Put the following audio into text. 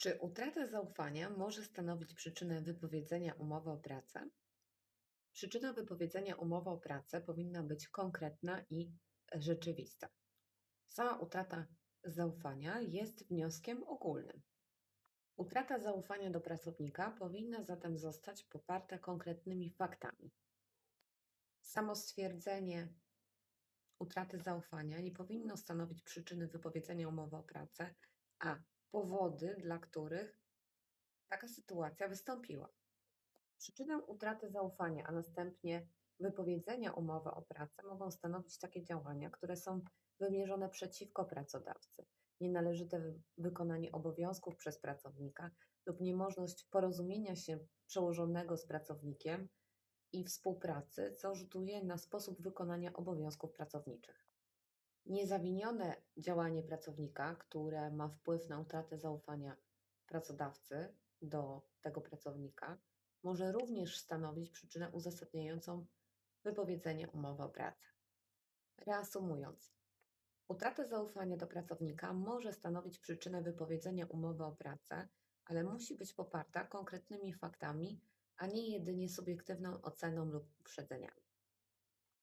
Czy utrata zaufania może stanowić przyczynę wypowiedzenia umowy o pracę? Przyczyna wypowiedzenia umowy o pracę powinna być konkretna i rzeczywista. Sama utrata zaufania jest wnioskiem ogólnym. Utrata zaufania do pracownika powinna zatem zostać poparta konkretnymi faktami. Samo stwierdzenie utraty zaufania nie powinno stanowić przyczyny wypowiedzenia umowy o pracę, a powody, dla których taka sytuacja wystąpiła. Przyczynę utraty zaufania, a następnie wypowiedzenia umowy o pracę mogą stanowić takie działania, które są wymierzone przeciwko pracodawcy, nienależyte wy- wykonanie obowiązków przez pracownika lub niemożność porozumienia się przełożonego z pracownikiem i współpracy, co rzutuje na sposób wykonania obowiązków pracowniczych. Niezawinione działanie pracownika, które ma wpływ na utratę zaufania pracodawcy do tego pracownika, może również stanowić przyczynę uzasadniającą wypowiedzenie umowy o pracę. Reasumując, utrata zaufania do pracownika może stanowić przyczynę wypowiedzenia umowy o pracę, ale musi być poparta konkretnymi faktami, a nie jedynie subiektywną oceną lub uprzedzeniami.